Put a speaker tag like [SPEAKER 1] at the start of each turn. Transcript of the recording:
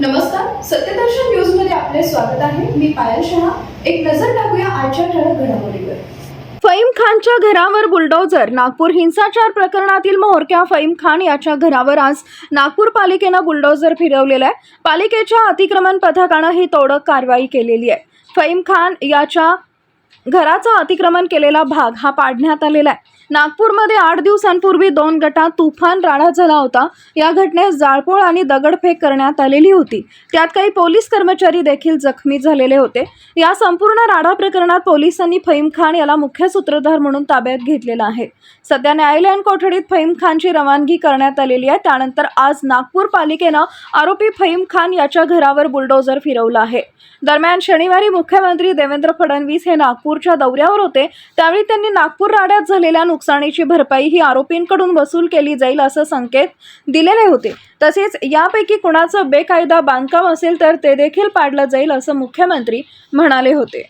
[SPEAKER 1] नमस्कार सत्यदर्शन न्यूजमध्ये आपले स्वागत आहे. मी पायल शहा. एक नजर टाकूया आजच्या ठळक घडामोडीवर. फईम खानच्या घरावर बुलडोजर नागपूर हिंसाचार प्रकरणातील म्होरक्या फईम खान याच्या घरावर आज नागपूर पालिकेनं बुलडोजर फिरवलेलं आहे. पालिकेच्या अतिक्रमण पथकानं ही तोडक कारवाई केलेली आहे. फईम खान याच्या घराचा अतिक्रमण केलेला भाग हा पाडण्यात आलेला आहे. नागपूरमध्ये आठ दिवसांपूर्वी दोन गटात तुफान राडा झाला होता. या घटनेत जाळपोळ आणि दगडफेक करण्यात आलेली होती. त्यात काही पोलीस कर्मचारी देखील जखमी झालेले होते. या संपूर्ण राडा प्रकरणात पोलिसांनी फईम खान याला मुख्य सूत्रधार म्हणून ताब्यात घेतलेला आहे. सध्या न्यायालयीन कोठडीत फईम खानची रवानगी करण्यात आलेली आहे. त्यानंतर आज नागपूर पालिकेनं आरोपी फैम खान याच्या घरावर बुलडोझर फिरवलं आहे. दरम्यान शनिवारी मुख्यमंत्री देवेंद्र फडणवीस हे नागपूरच्या दौऱ्यावर होते. त्यावेळी त्यांनी नागपूर राड्यात झालेल्या नुकसानीची भरपाई ही आरोपींकडून वसूल केली जाईल असं संकेत दिलेले होते. तसेच यापैकी कुणाचं बेकायदा बांधकाम असेल तर ते देखील पाडलं जाईल असं मुख्यमंत्री म्हणाले होते.